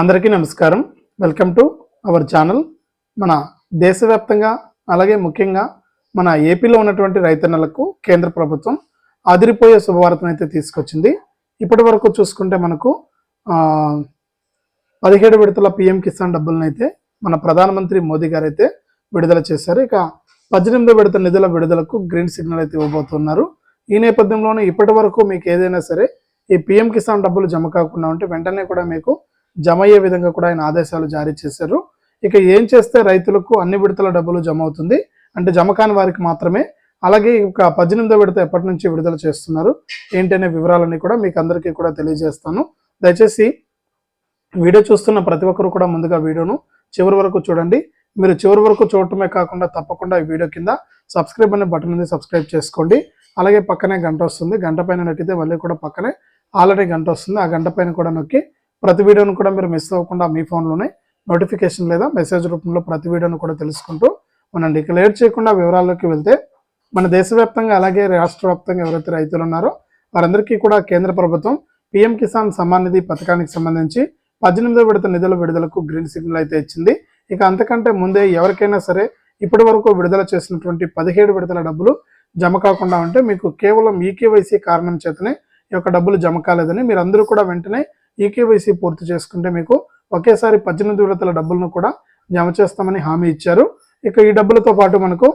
అందరికీ నమస్కారం. Welcome to our channel మన దేశవ్యాప్తంగా అలాగే ముఖ్యంగా మన ఏపీలో ఉన్నటువంటి రైతన్నలకు కేంద్ర ప్రభుత్వం అదిరిపోయే శుభవార్తను అయితే తీసుకొచ్చింది. ఇప్పటి వరకు చూసుకుంటే మనకు పదిహేడు విడతల పిఎం కిసాన్ డబ్బులను అయితే మన ప్రధానమంత్రి మోదీ గారు అయితే విడుదల చేశారు. ఇక పద్దెనిమిదో విడత నిధుల విడుదలకు గ్రీన్ సిగ్నల్ అయితే ఇవ్వబోతున్నారు. ఈ నేపథ్యంలోనే ఇప్పటి వరకు మీకు ఏదైనా సరే ఈ పిఎం కిసాన్ డబ్బులు జమ కాకుండా ఉంటే వెంటనే కూడా మీకు జమ అయ్యే విధంగా కూడా ఆయన ఆదేశాలు జారీ చేశారు. ఇక ఏం చేస్తే రైతులకు అన్ని విడతల డబ్బులు జమ అవుతుంది? అంటే జమ కాని వారికి మాత్రమే. అలాగే ఇక పద్దెనిమిదో విడత ఎప్పటి నుంచి విడుదల చేస్తున్నారు? ఏంటనే వివరాలన్నీ కూడా మీకు అందరికీ కూడా తెలియజేస్తాను. దయచేసి వీడియో చూస్తున్న ప్రతి ఒక్కరు కూడా ముందుగా వీడియోను చివరి వరకు చూడండి. మీరు చివరి వరకు చూడటమే కాకుండా తప్పకుండా ఈ వీడియో కింద సబ్స్క్రైబ్ అనే బటన్ ఉంది సబ్స్క్రైబ్ చేసుకోండి. అలాగే పక్కనే గంట వస్తుంది. గంట పైన నొక్కితే మళ్ళీ కూడా పక్కనే ఆల్రెడీ గంట వస్తుంది. ఆ గంట పైన కూడా నొక్కి ప్రతి వీడియోను కూడా మీరు మిస్ అవ్వకుండా మీ ఫోన్లోనే నోటిఫికేషన్ లేదా మెసేజ్ రూపంలో ప్రతి వీడియోను కూడా తెలుసుకుంటూ మనండి ఇక లేట్ చేయకుండా వివరాల్లోకి వెళ్తే మన దేశవ్యాప్తంగా అలాగే రాష్ట్ర వ్యాప్తంగా ఎవరైతే రైతులు ఉన్నారో వారందరికీ కూడా కేంద్ర ప్రభుత్వం పిఎం కిసాన్ సమ్మాన్ నిధి పథకానికి సంబంధించి పద్దెనిమిదో విడత నిధుల విడుదలకు గ్రీన్ సిగ్నల్ అయితే ఇచ్చింది. ఇక అంతకంటే ముందే ఎవరికైనా సరే ఇప్పటి వరకు విడుదల చేసినటువంటి పదిహేడు విడతల డబ్బులు జమ కాకుండా ఉంటే మీకు కేవలం ఈకేవైసీ కారణం చేతనే ఈ యొక్క డబ్బులు జమ కాలేదని మీరందరూ కూడా వెంటనే ఈకేవైసీ పూర్తి చేసుకుంటే మీకు ఒకేసారి పద్దెనిమిది విడతల డబ్బులను కూడా జమ చేస్తామని హామీ ఇచ్చారు. ఇక ఈ డబ్బులతో పాటు మనకు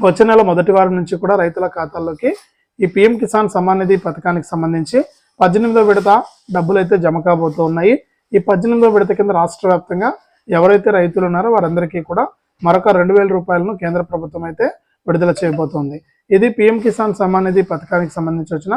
వచ్చే నెల మొదటి వారం నుంచి కూడా రైతుల ఖాతాల్లోకి ఈ పిఎం కిసాన్ సమ్మాన్ నిధి పథకానికి సంబంధించి పద్దెనిమిదో విడత డబ్బులు అయితే జమ కాబోతూ ఉన్నాయి. ఈ పద్దెనిమిదో విడత కింద రాష్ట్ర వ్యాప్తంగా ఎవరైతే రైతులు ఉన్నారో వారందరికీ కూడా మరొక రెండు వేల రూపాయలను కేంద్ర ప్రభుత్వం అయితే విడుదల చేయబోతోంది. ఇది పిఎం కిసాన్ సమ్మాన్ నిధి పథకానికి సంబంధించి వచ్చిన